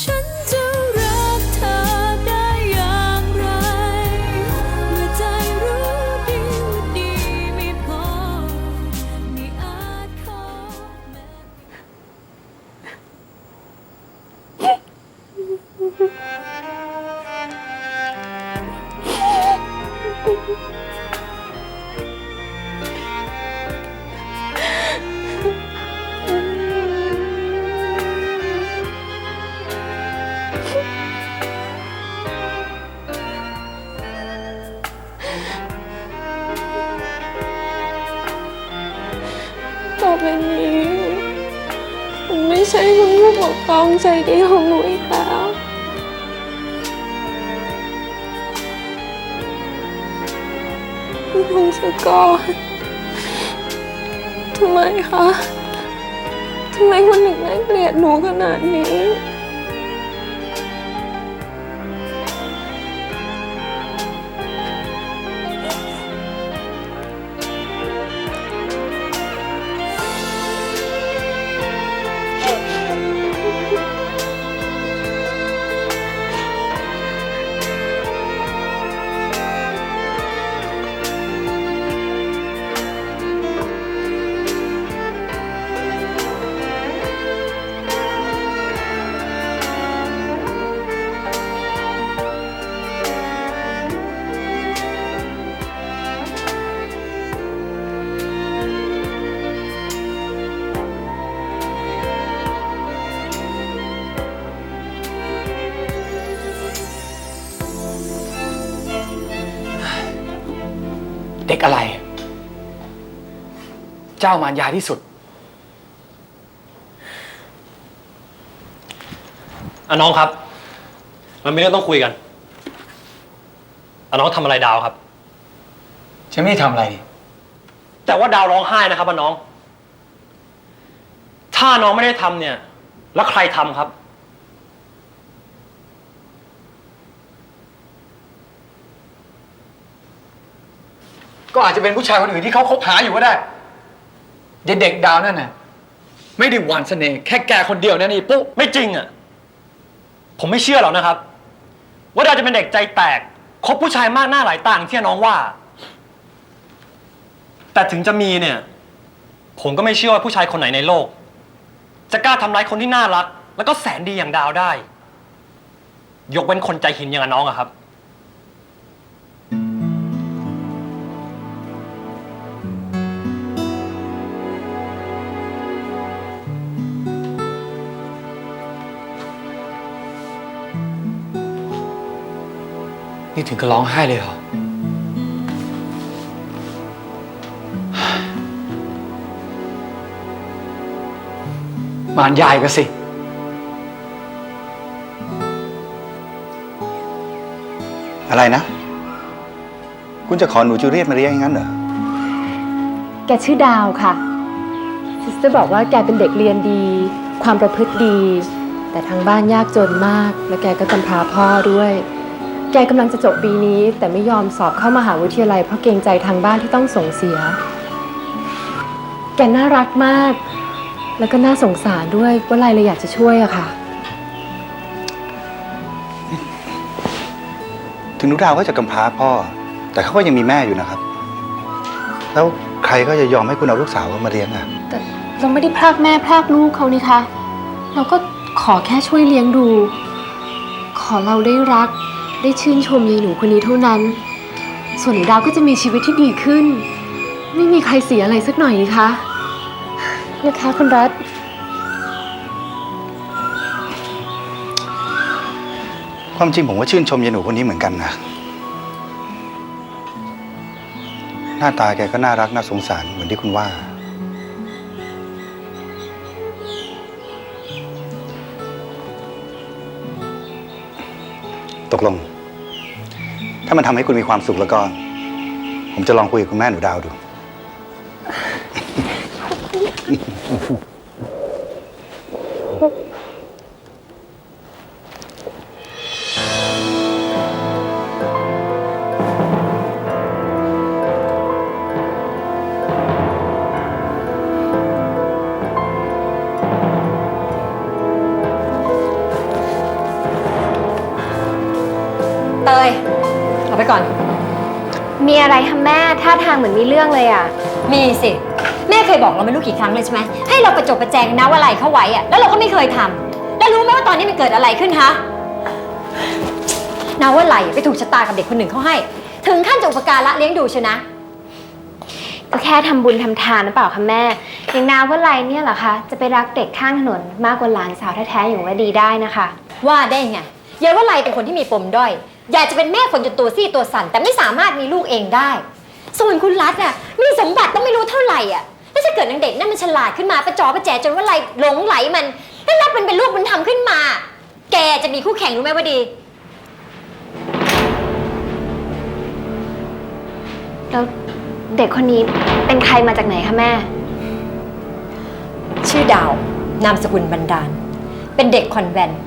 ฉันจะรักเธอได้อย่างไร เมื่อใจรู้ดีว่าดีไม่พอไม่อาจขอแม้ ต่อไปนี้ผมไม่ใช่คุณผู้ปกครองใจดีของหนูอีกแล้ว คุณพงศกรทำไมคะ ทำไมคุณถึงได้เกลียดหนูขนาดนี้ เด็กอะไร เจ้ามารยาที่สุดอะน้องครับ มันมีเรื่องต้องคุยกันอะน้องทำอะไรดาวครับ ฉันไม่ได้ทำอะไรนี่แต่ว่าดาวร้องไห้นะครับอะน้อง ถ้าน้องไม่ได้ทำเนี่ย แล้วใครทำครับ ก็อาจจะเป็นผู้ชายคนอื่นที่เขาคบหาอยู่ก็ได้ เด็กๆดาวนั่นน่ะไม่ได้หวานเสน่ห์แค่แกคนเดียวนะนี่ปุ๊ไม่จริงอะ ผมไม่เชื่อหรอกนะครับ ว่าดาวจะเป็นเด็กใจแตกคบผู้ชายมากหน้าหลายตาอย่างที่น้องว่า แต่ถึงจะมีเนี่ย ผมก็ไม่เชื่อว่าผู้ชายคนไหนในโลก จะกล้าทำร้ายคนที่น่ารัก แล้วก็แสนดีอย่างดาวได้ ยกเว้นคนใจหินอย่างกับน้องอะครับ นี่ถึงกับร้องไห้เลยเหรอ มารยายก็สิ อะไรนะ คุณจะขอหนูจูเลียตมาเลี้ยงอย่างนั้นเหรอ แกชื่อดาวค่ะ ซิสเตอร์บอกว่าแกเป็นเด็กเรียนดี ความประพฤติดี แต่ทางบ้านยากจนมาก แล้วแกก็กำพร้าพ่อด้วย แกกำลังจะจบปีนี้ แต่ไม่ยอมสอบเข้ามหาวิทยาลัยเพราะเกรงใจทางบ้านที่ต้องส่งเสีย แกน่ารักมาก แล้วก็น่าสงสารด้วยว่าไรเลยอยากจะช่วยอะค่ะ ถึงหนูดาวก็จะกำพร้าพ่อ แต่เขาก็ยังมีแม่อยู่นะครับ แล้วใครก็จะยอมให้คุณเอาลูกสาวเขามาเลี้ยงอะ แต่เราไม่ได้พรากแม่พรากลูกเขานี่คะ เราก็ ขอแค่ช่วยเลี้ยงดู ขอเราได้รัก ได้ชื่นชมยายหนูคนนี้เท่านั้น ส่วนหนูดาวก็จะมีชีวิตที่ดีขึ้น ไม่มีใครเสียอะไรสักหน่อยนี่คะนะคะคุณรัฐ ความจริงผมก็ชื่นชมยายหนูคนนี้เหมือนกันนะ หน้าตาแกก็น่ารักน่าสงสารเหมือนที่คุณว่า ตกลง ถ้ามันทำให้คุณมีความสุขแล้วก็ ผมจะลองคุยกับคุณแม่หนูดาวดู เตยเอาไปก่อน มีอะไรคะแม่ท่าทางเหมือนมีเรื่องเลยอะ มีสิ แม่เคยบอกเราไม่รู้กี่ครั้งเลยใช่ไหมให้เราประจบประแจงนะว่าอะไรเข้าไว้อะแล้วเราก็ไม่เคยทำแล้วรู้ไหมว่าตอนนี้มันเกิดอะไรขึ้นฮะนาว่าไหลไปถูกชะตากับเด็กคนหนึ่งเขาให้ ถึงขั้นจะอุปการะเลี้ยงดูชนะ ก็แค่ทำบุญทำทานหรือเปล่าคะแม่อย่างนาว่าไรเนี่ยเหรอคะ จะไปรักเด็กข้างถนนมากกว่าหลานสาวแท้ๆอย่างว่าดีได้นะคะ ว่าได้ไงยายว่าไรเป็นคนที่มีปมด้อย อยากจะเป็นแม่คนจนตัวซี่ตัวสั่นแต่ไม่สามารถมีลูกเองได้ ส่วนคุณรัฐน่ะมีสมบัติต้องไม่รู้เท่าไหร่อะแล้วถ้าเกิดนางเด็กนั่นมันฉลาดขึ้นมาประจอประแจจนว่าไรหลงไหลมันแล้วรับมันเป็นลูกมันทำขึ้นมา แกจะมีคู่แข่งรู้ไหมว่าดี แล้วเด็กคนนี้เป็นใครมาจากไหนคะแม่ ชื่อดาว นามสกุลบรรดาล เป็นเด็กคอนแวนต์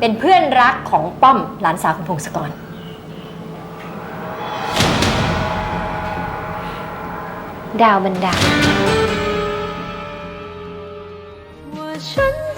เป็นเพื่อนรักของป้อมหลานสาวคุณพงศกร ดาวบันดาลว่าฉันจะ